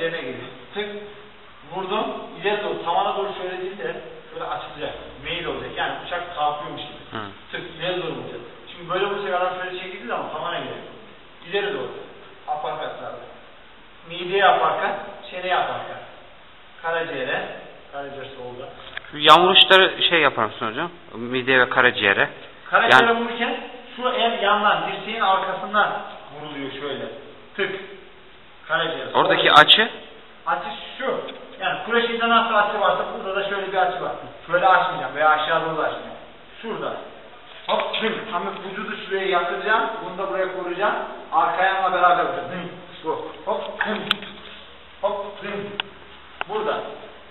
yerine geliyor. Tık vurdum ileri doğru tavana doğru şöyle değil de şöyle açılacak. Meyil olacak. Yani uçak kalkıyormuş gibi. Hı. Tık ileri doğru vuracak. Şimdi böyle vuracak adam şöyle çekildiği zaman tavana geliyor. İleri doğru. Aparkatlarda. Mideye aparkat, çeneye aparkat. Karaciğere, karaciğer solda. Şu yan vuruşları şey yapar mısın hocam? Mideye ve karaciğere. Karaciğere Yani- vururken şu el yandan, dirseğin arkasından vuruluyor şöyle. Tık. Karaciğer. Oradaki açı Açı şu. Yani kureşinde nasıl açı varsa burada da şöyle bir açı var. Şöyle açmayacağım veya aşağı doğru açmayacağım. Şurada. Hop tüm. Ama vücudu şuraya yatıracağım. Bunu da buraya koruyacağım. Arka ayağımla beraber vuracağım. Tüm. Bu. Hop tüm. Hop tüm. Burada.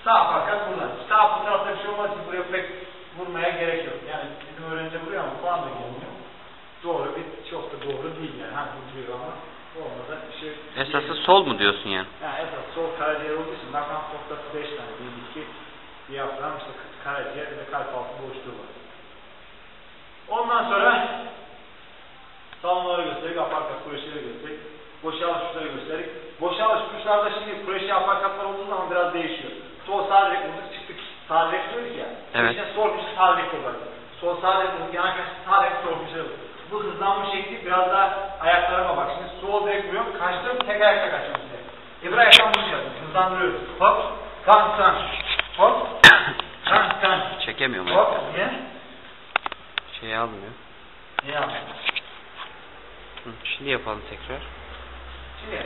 Sağ fakat burada. Sağ bu tarafta bir şey olmaz buraya pek vurmaya gerek yok. Yani bizim öğrenci vuruyor ama puan da gelmiyor. Doğru bir çok da doğru değil yani. Ha vuruyor ama olmadı bir şey. esası sol mu diyorsun yani? Yani esas sol karaciğer olduğu için nakam noktası 5 tane. Bir, iki, diyafram, işte karaciğer ve kalp altı boşluğu var. Ondan sonra salonları gösterdik, aparkat kureşleri gösterdik. Boşalış uçları gösterdik. Boşalış uçlarda şimdi kureşi aparkatlar olduğu zaman biraz değişiyor. Sol sağ direkt vurduk çıktık. Sağ direkt diyorduk ya. Evet. İşte sol köşe sağ direkt olarak. Sol sağ direkt vurduk. Yana köşe sağ direkt sol vurduk. Bu hızlanma şekli biraz daha ayaklarıma bak. Şimdi sol direkt vuruyorum. Kaçtım. Tek ayakta kaçıyorum size. İbra ayaktan vuruş yapıyorum. Hızlandırıyorum. Hop. Kan kan. Hop. Kan kan. Çekemiyorum. Hop. Niye? Şey almıyor. Niye yapıyorsun? Hı, Şimdi yapalım tekrar. Şimdi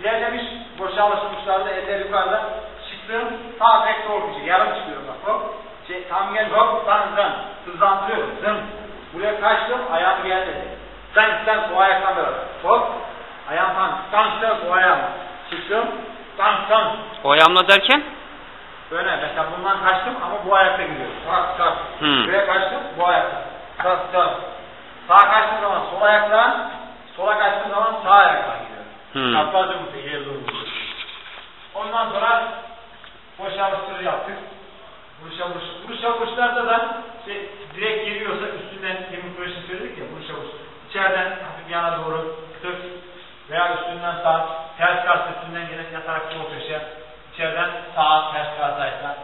ilerlemiş boşalmışlarda eller yukarıda çıktım sağ tek sol gücü yarım çıkıyorum bak hop şey, tam gel hop zan zan hızlandırıyorum zın buraya kaçtım ayağım geldi zan zan bu ayaktan beraber hop ayağım tam zan bu ayağım çıktım zan zan O ayağımla derken? öne mesela bundan kaçtım ama bu ayakta gidiyorum tak tak Hmm. buraya kaçtım bu ayakta tak tak sağa kaçtığım zaman sol ayakla sola kaçtığım zaman sağ ayakla gidiyorum Hmm. Çaprazca bu ileri. Ondan sonra boşalışları yaptık. Vuruşa vuruş. Vuruşa vuruşlarda da işte direkt geliyorsa üstünden demin kuruşu söyledik ya vuruşa vuruş. İçeriden hafif yana doğru tık veya üstünden sağ ters kast üstünden gene yatarak sol köşe içeriden sağ ters kastaysa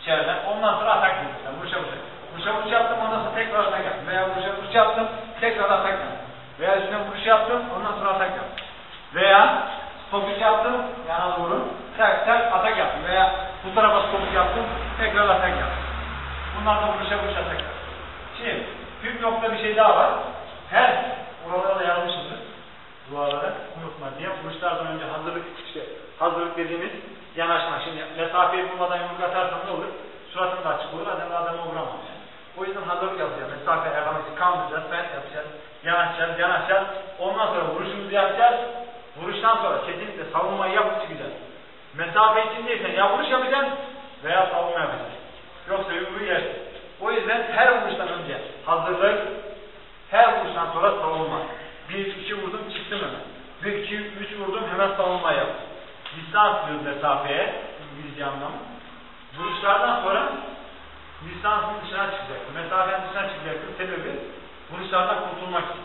içeriden ondan sonra atak yapıyorsun. Vuruşa vuruş. Vuruşa vuruş yaptım ondan sonra tekrar atak yaptım. Veya vuruşa vuruş yaptım tekrar atak yaptım. Veya üstüne vuruş yaptım ondan sonra atak yaptım. Veya stopik yaptım yana doğru ters ters atak yaptım. Veya bu tarafa stopik yaptım tekrar atak yaptım. Bunlar da vuruşa vuruş atak yaptım. Şimdi büyük nokta bir şey daha var. Her oralara da yazmışızdır. Duaları unutma diye. Vuruşlardan önce hazırlık işte hazırlık dediğimiz yanaşma. Şimdi mesafeyi bulmadan yumruk atarsan ne olur? Suratın da açık olur. Adam adamı vuramaz yani. O yüzden hazırlık yapacağız. Mesafe ayarlaması kaldıracağız, ben yapacağız. Yanaşacağız, yanaşacağız. Ondan sonra vuruşumuzu yapacağız. Vuruştan sonra kesinlikle savunmayı yapıp çıkacağız. Mesafe içindeysen ya vuruş yapacaksın veya savunma yapacaksın. Yoksa yumruğu yersin. O yüzden her vuruştan önce hazırlık, her vuruştan sonra savunma. Bir, iki vurdum çıktım hemen. Bir, iki, üç vurdum hemen savunma Distans diyoruz mesafeye. İngilizce anlamı. Vuruşlardan sonra distansın dışına çıkacaksın. Mesafenin dışına çıkacaksın. Sebebi vuruşlardan kurtulmak için.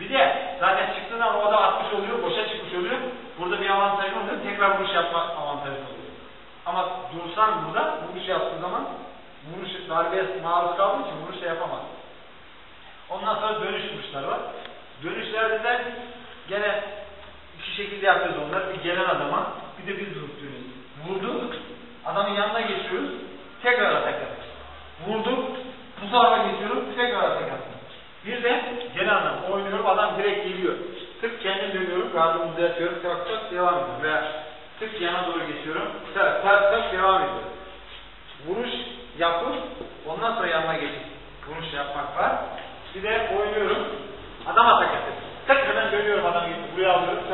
Bir de zaten çıktığın an o da atmış oluyor, boşa çıkmış oluyor. Burada bir avantajı oluyor. Tekrar vuruş yapma avantajı oluyor. Ama dursan burada vuruş yaptığın zaman vuruş darbeye maruz kaldığı için vuruş da yapamaz. Ondan sonra dönüş vuruşları var. Dönüşlerde de gene iki şekilde yapıyoruz onları. Bir gelen adama bir de biz durup dönüyoruz. Vurduk, adamın yanına geçiyoruz, tekrar atak yapıyoruz. Vurduk, bu tarafa geçiyorum, tekrar atak yapıyoruz. Bir de gelen adam oynuyorum, adam direkt geliyor. Tık kendim dönüyorum, gardımı düzeltiyorum, tak tak devam ediyorum. Veya tık yana doğru geçiyorum, tak tak tak devam ediyorum. Vuruş yapıp, ondan sonra yanına geçip vuruş yapmak var. Bir de oynuyorum, adam atak yapıyor. Tık hemen dönüyorum adam gibi,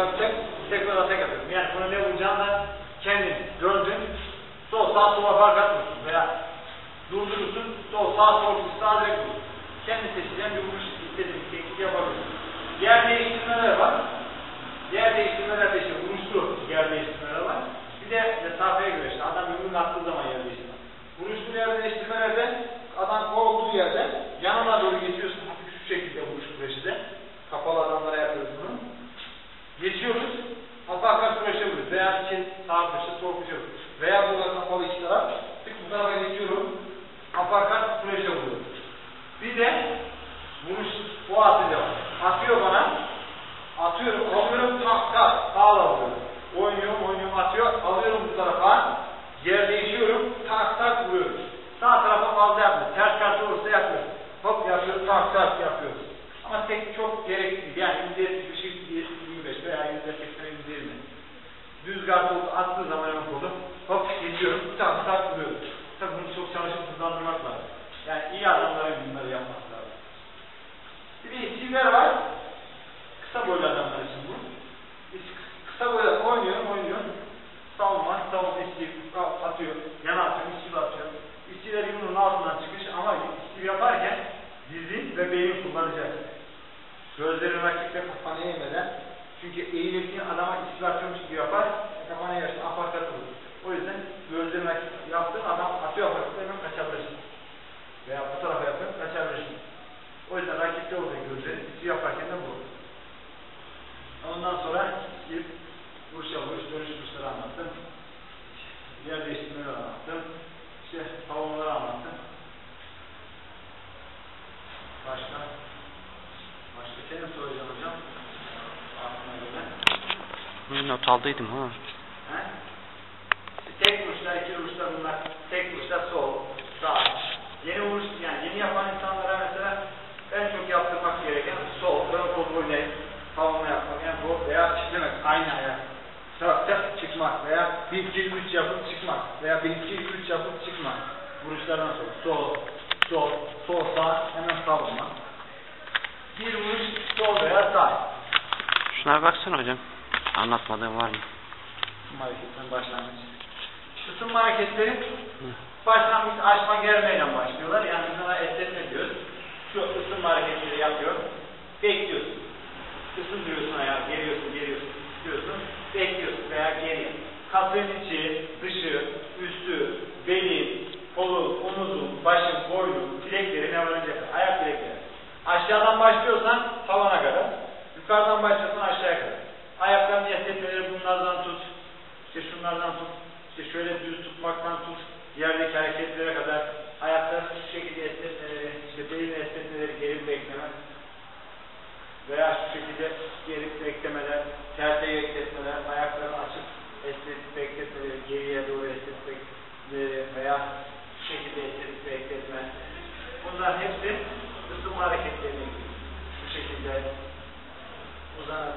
tak tekrar atak yapıyorum. Yani bunu ne vuracağını da kendin gördün, sol sağ sola fark atmıyorsun veya durdurursun, sol sağ sol sağ direkt vurursun kendi seçeceğin bir vuruş istediğin teknik yapabilirsin. Yer değiştirmeler var. Yer değiştirmeler Ладно, сейчас его убьют. İyi adamların bunları yapması lazım. Bir isimler var. Kısa boylu adamlar için bu. Kısa boylu oynuyor, oynuyor. Savunma, savunma istif atıyor. Yana atıyor, istif atıyor. İstifler yumruğun altından çıkış ama istif yaparken dizi ve beyin kullanacak. Gözlerin rakiple kafana eğmeden. Çünkü eğilirken adama istif atıyormuş gibi yapar. Kafana eğersin, aparkat olur. O yüzden gözlerin rakip yaptığın adam atıyor aparkatı hemen kaçabilirsin. Veya bu tarafa yapıyor, kaçabilirsin. O yüzden rakipte oluyor İstif yaparken de bu. Ondan sonra bir vuruş vuruş, dönüş vuruşları anlattım. Yer değiştirmeleri anlattım. İşte savunmaları anlattım. Başka? Başka senin soracağım hocam. Ben not aldıydım. He? İşte tek vuruşlar, iki vuruşlar bunlar. Tek vuruşlar sol, sağ. Yeni vuruş, yani yeni yapan insanlara oynayıp savunma yapmak. Yani bu veya çiftlemek, aynı ayak. Tak çıkmak veya 1 2 3 yapıp çıkmak veya 1 2 3 yapıp çıkmak. Vuruşlardan sonra sol, sol, sol sağ, hemen savunma. Bir vuruş sol veya sağ. Şuna baksana hocam. Anlatmadığım var mı? Isınma hareketinin başlangıç. Isınma hareketleri başlangıç açma germeyle başlıyorlar. Aşağıdan başlıyorsan tavana kadar. Yukarıdan başlıyorsan aşağıya kadar. Ayaklarını esnetmeleri bunlardan tut. İşte şunlardan tut. İşte şöyle düz tutmaktan tut. Yerdeki hareketlere kadar. Ayakları şu şekilde esnetmeleri, işte belin esnetmeleri, geri beklemek. Veya şu şekilde geri beklemeler, terse bekletmeler, ayaklarını açıp esnetip bekletmeleri, geriye doğru esnetip bekletmeleri veya şu şekilde esnetip bekletme. Bunlar hepsi ısınma hareketlerine giriyor. Şu şekilde uzanan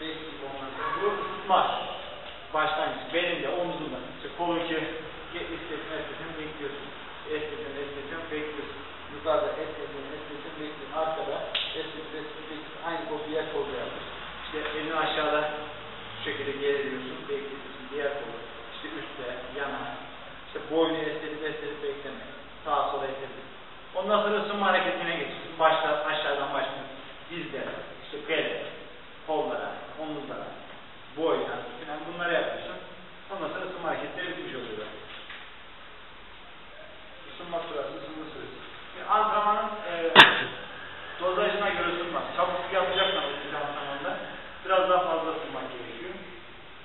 Beşik ondan sonra bu ısıtma başlangıç. Benim de omzumda. İşte kolun ki esnetin esnetin bekliyorsun. Esnetin esnetin bekliyorsun. Yukarıda esnetin esnetin bekliyorsun. Arkada esnetin esnetin bekliyorsun. Aynı kol diğer kolda yapmış. İşte elini aşağıda şu şekilde geriliyorsun. Bekliyorsun. Diğer kolu. İşte üstte, yana. İşte boynu esnetip esnetip bekleme. Sağa sola esnetip. Ondan sonra ısınma hareketine geçiyorsun. Başta, aşağıdan başlıyorsun. Dizlere, işte bele, kollara, omuzlara, boyna falan bunları yapıyorsun. Ondan sonra ısınma hareketleri bitmiş oluyor. Isınma sırası, ısınma sırası. Şimdi antrenmanın e, dozajına göre ısınmak. Çabuk yapacaksan ısınma antrenmanda biraz daha fazla ısınmak gerekiyor.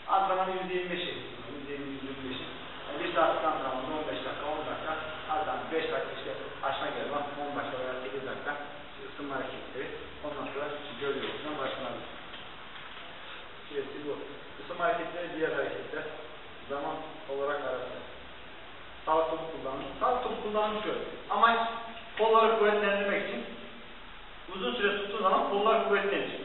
Antrenmanın %25'i ısınma, %20-25'i. Yani bir saatlik antrenmanda 15 dakika, 10 dakika, ardından 5 dakika işte aşağı gelme, 10 dakika veya 8 dakika işte ısınma hareketleri. Ondan sonra göl yolundan başlanır süresi bu. Isınma hareketleri diğer hareketler. Zaman olarak arası. Sağ top kullanım. Şöyle. Amaç kolları kuvvetlendirmek için uzun süre tuttuğu zaman kollar kuvvetlenir.